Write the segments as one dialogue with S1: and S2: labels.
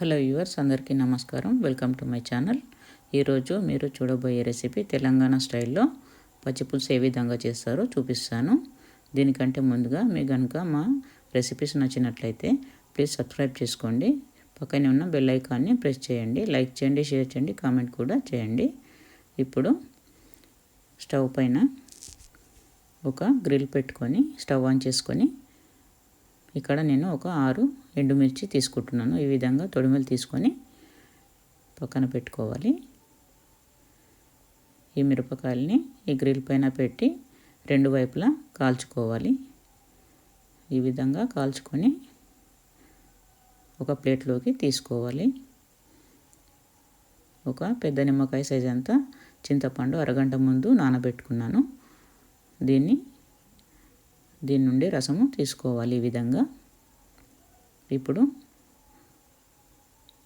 S1: Hello viewers అందరికీ నమస్కారం. Welcome to my channel. ఈరోజు మీరు చూడబోయే రెసిపీ తెలంగాణ స్టైల్లో పచ్చిపులుసు ఏ విధంగా చేస్తారో చూపిస్తాను. దీనికంటే ముందుగా మీ కనుక మా రెసిపీస్ నచ్చినట్లయితే ప్లీజ్ సబ్స్క్రైబ్ చేసుకోండి. పక్కనే ఉన్న బెల్ ఐకాన్ని ప్రెస్ చేయండి. లైక్ చేయండి షేర్ చేయండి కామెంట్ కూడా చేయండి. ఇప్పుడు స్టవ్ పైన ఒక గ్రిల్ పెట్టుకొని స్టవ్ ఆన్ చేసుకొని ఇక్కడ నేను ఒక ఆరు ఎండుమిర్చి తీసుకుంటున్నాను. ఈ విధంగా తొడిమలు తీసుకొని పక్కన పెట్టుకోవాలి. ఈ మిరపకాయలని ఈ గ్రిల్ పైన పెట్టి రెండు వైపులా కాల్చుకోవాలి. ఈ విధంగా కాల్చుకొని ఒక ప్లేట్లోకి తీసుకోవాలి. ఒక పెద్ద నిమ్మకాయ సైజ్ అంతా చింతపండు అరగంట ముందు నానబెట్టుకున్నాను. దీన్ని దీని నుండి రసము తీసుకోవాలి ఈ విధంగా. ఇప్పుడు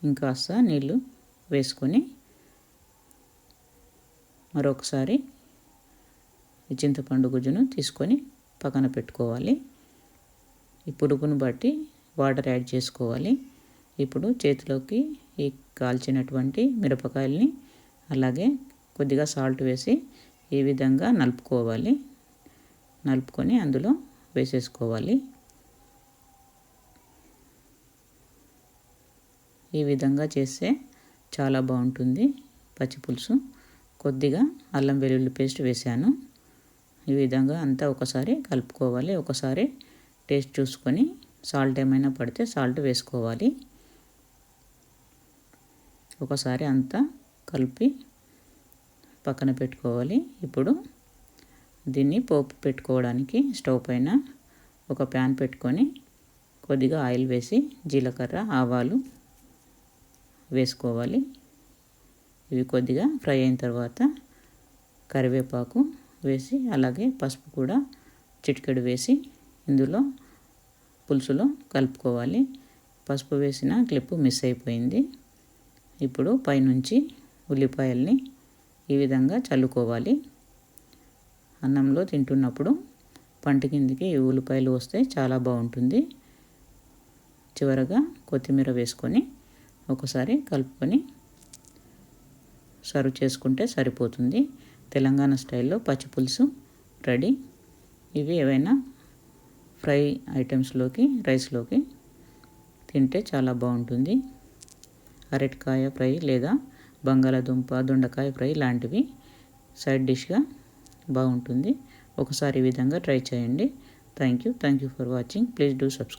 S1: ఇంకాస్త నీళ్ళు వేసుకొని మరొకసారి ఈ చింతపండు గుజ్జును తీసుకొని పక్కన పెట్టుకోవాలి. ఈ పురుగును బట్టి వాటర్ యాడ్ చేసుకోవాలి. ఇప్పుడు చేతిలోకి ఈ కాల్చినటువంటి మిరపకాయల్ని అలాగే కొద్దిగా సాల్ట్ వేసి ఈ విధంగా నలుపుకోవాలి. నలుపుకొని అందులో వేసేసుకోవాలి. ఈ విధంగా చేస్తే చాలా బాగుంటుంది. పచ్చిపులుసు కొద్దిగా అల్లం వెల్లుల్లి పేస్ట్ వేసాను. ఈ విధంగా అంతా ఒకసారి కలుపుకోవాలి. ఒకసారి టేస్ట్ చూసుకొని సాల్ట్ ఏమైనా పడితే సాల్ట్ వేసుకోవాలి. ఒకసారి అంతా కలిపి పక్కన పెట్టుకోవాలి. ఇప్పుడు దీన్ని పోపు పెట్టుకోవడానికి స్టవ్ పైన ఒక ప్యాన్ పెట్టుకొని కొద్దిగా ఆయిల్ వేసి జీలకర్ర ఆవాలు వేసుకోవాలి. ఇవి కొద్దిగా ఫ్రై అయిన తర్వాత కరివేపాకు వేసి అలాగే పసుపు కూడా చిటికెడు వేసి ఇందులో పులుసులో కలుపుకోవాలి. పసుపు వేసిన క్లిప్పు మిస్ అయిపోయింది. ఇప్పుడు పైనుంచి ఉల్లిపాయల్ని ఈ విధంగా చల్లుకోవాలి. అన్నంలో తింటున్నప్పుడు పంట కిందికి ఉల్లిపాయలు వస్తే చాలా బాగుంటుంది. చివరగా కొత్తిమీర వేసుకొని ఒకసారి కలుపుకొని సర్వ్ చేసుకుంటే సరిపోతుంది. తెలంగాణ స్టైల్లో పచ్చి పులుసు రెడీ. ఇవి ఏవైనా ఫ్రై ఐటమ్స్లోకి రైస్లోకి తింటే చాలా బాగుంటుంది. అరటికాయ ఫ్రై లేదా బంగాళాదుంప దొండకాయ ఫ్రై లాంటివి సైడ్ డిష్గా బాగుంటుంది. ఒకసారి ఈ విధంగా ట్రై చేయండి. Thank you thank you for watching please do subscribe